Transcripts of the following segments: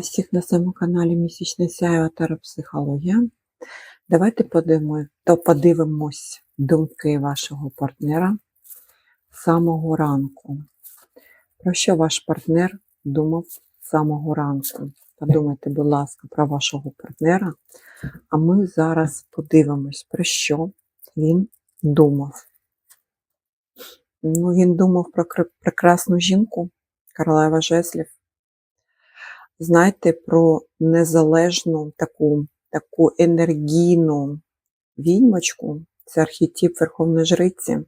всіх на своєму каналі Місячне сяйва Тарапсихологія. Давайте подивимо, то подивимось думки вашого партнера з самого ранку. Про що ваш партнер думав з самого ранку? Подумайте, будь ласка, про вашого партнера. А ми зараз подивимось, про що він думав. Ну, він думав про прекрасну жінку, королева жезлів знаєте, про незалежну таку, таку енергійну відьмочку, це архетип Верховної Жриці.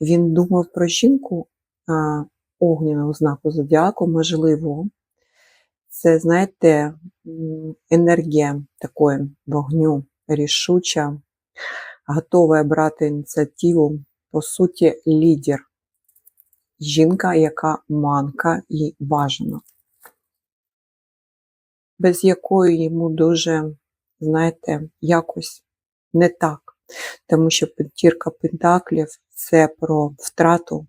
Він думав про жінку а, огняного знаку зодіаку, можливо. Це, знаєте, енергія такої вогню, рішуча, готова брати ініціативу, по суті, лідер. Жінка, яка манка і бажана без якої йому дуже, знаєте, якось не так. Тому що п'ятірка пентаклів це про втрату.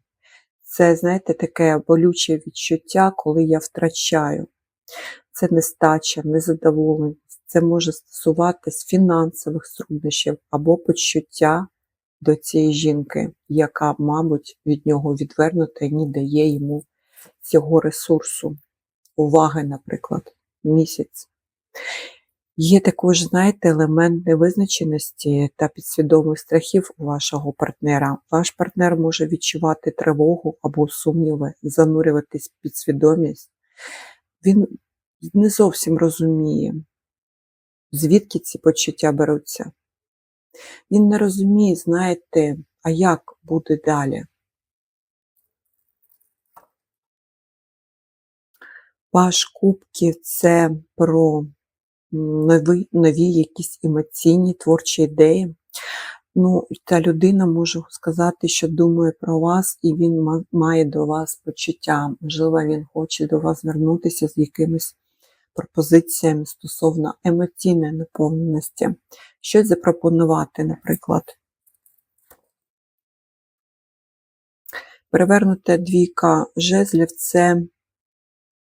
Це, знаєте, таке болюче відчуття, коли я втрачаю. Це нестача, незадоволеність. Це може стосуватись фінансових труднощів або почуття до цієї жінки, яка, мабуть, від нього відвернута і не дає йому цього ресурсу, уваги, наприклад місяць. Є також, знаєте, елемент невизначеності та підсвідомих страхів у вашого партнера. Ваш партнер може відчувати тривогу або сумніви, занурюватись в підсвідомість. Він не зовсім розуміє, звідки ці почуття беруться. Він не розуміє, знаєте, а як буде далі. Паш кубків це про нові, нові якісь емоційні творчі ідеї. Ну, та людина можу сказати, що думає про вас, і він має до вас почуття. Можливо, він хоче до вас звернутися з якимись пропозиціями стосовно емоційної наповненості. Щось запропонувати, наприклад. Перевернута двійка жезлів це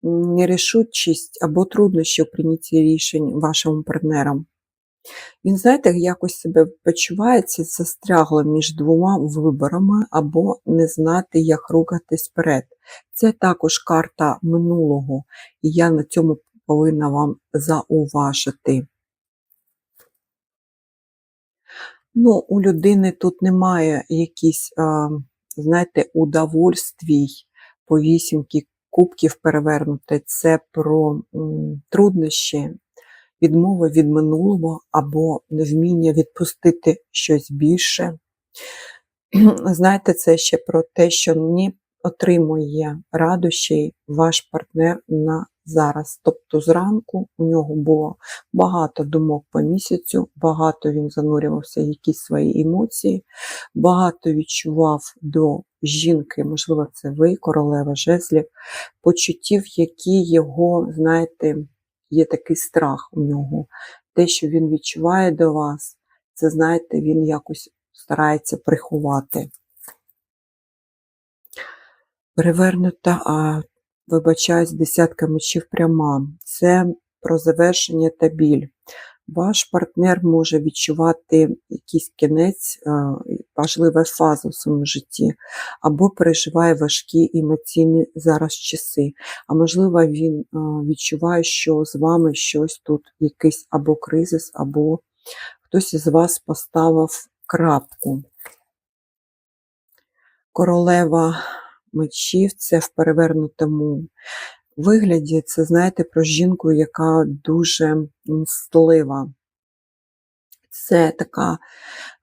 нерішучість або труднощі в прийнятті рішень вашим партнерам. Він, знаєте, якось себе почувається застрягло між двома виборами або не знати, як рухатись вперед. Це також карта минулого, і я на цьому повинна вам зауважити. Ну, у людини тут немає якісь, знаєте, удовольствій по вісімки кубків перевернути. Це про труднощі, відмови від минулого або невміння відпустити щось більше. Знаєте, це ще про те, що не отримує радощі ваш партнер на зараз. Тобто зранку у нього було багато думок по місяцю, багато він занурювався в якісь свої емоції, багато відчував до жінки, можливо, це ви, королева жезлів, почуттів, які його, знаєте, є такий страх у нього. Те, що він відчуває до вас, це, знаєте, він якось старається приховати. Перевернута, а вибачаюсь, десятка мечів пряма. Це про завершення та біль. Ваш партнер може відчувати якийсь кінець, е, важлива фаза в своєму житті, або переживає важкі емоційні зараз часи. А можливо, він е, відчуває, що з вами щось тут, якийсь або кризис, або хтось із вас поставив крапку. Королева мечів це в перевернутому вигляді. Це, знаєте, про жінку, яка дуже мстлива. Це така,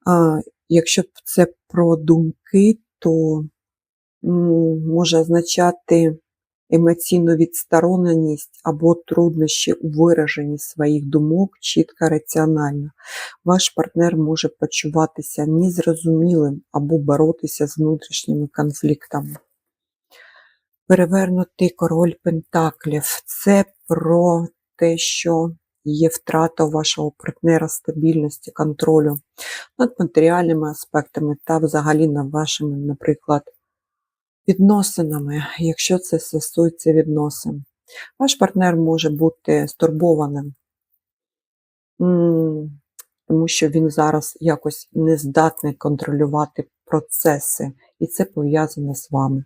а, якщо це про думки, то може означати емоційну відстороненість або труднощі у вираженні своїх думок чітко раціонально. Ваш партнер може почуватися незрозумілим або боротися з внутрішніми конфліктами. Перевернутий король Пентаклів це про те, що є втрата вашого партнера стабільності, контролю над матеріальними аспектами та взагалі над вашими, наприклад, відносинами, якщо це стосується відносин. Ваш партнер може бути стурбованим, тому що він зараз якось не здатний контролювати процеси, і це пов'язано з вами.